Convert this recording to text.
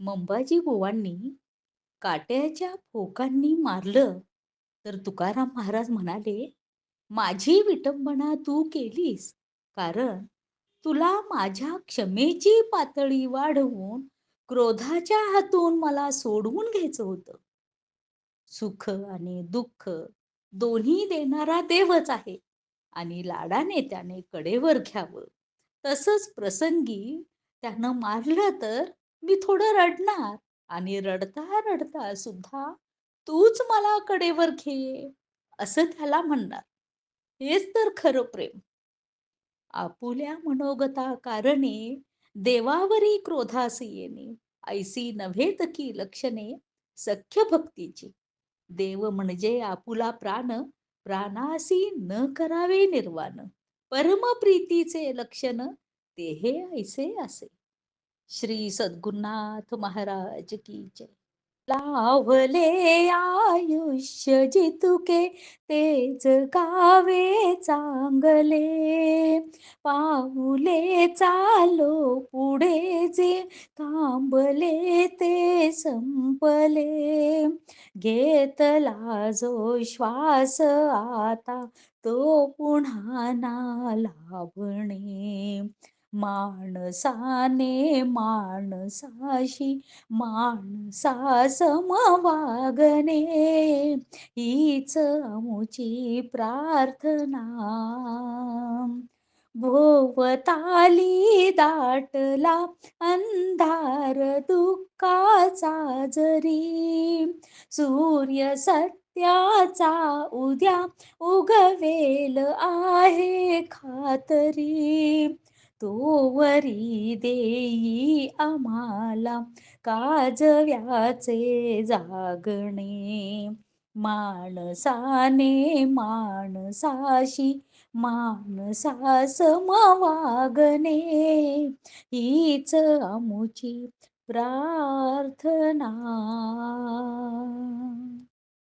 मंबाजी बुवांनी काट्याच्या फोकांनी मारलं तर तुकाराम महाराज म्हणाले, "माझी विटंबना तू केलीस, कारण तुला माझ्या क्षमेची पातळी वाढवून क्रोधाच्या हातून मला सोडवून घ्यायचं होतं. सुख आणि दुःख दोन्ही देणारा देवच आहे आणि लाडाने त्याने कडेवर घ्यावं. तसंच प्रसंगी त्यानं मारलं तर मी थोडं रडणार आणि रडता रडता सुद्धा तूच मला कडेवर घे असं त्याला म्हणणार. हेच तर खरं प्रेम. आपुल्या मनोगता कारणे देवावरी क्रोधास येणे ऐसी नव्हे की लक्षणे सख्य भक्तीची. देव म्हणजे आपुला प्राण प्राणासी न करावे निर्वाण परमप्रीतीचे लक्षण ते हे ऐसे असे श्री सद्गुरुनाथ महाराज की जय. लावले आयुष्य जितुके तेज गावे चांगले. पाऊले चालो पुढे जे थांबले ते संपले. घेतला जो श्वास आता तो पुन्हा ना लाभणे माणसाने माणसाशी माणसासम वागणे. हीच आमुची प्रार्थना. भोवताली दाटला अंधार दुःखाचा जरी. सूर्य सत्याचा उद्या उगवेल आहे खातरी. तोवरी देई आम्हाला काजव्याचे जागणे. माणसाने माणसाशी माणसास वागणे हीच आमुची प्रार्थना.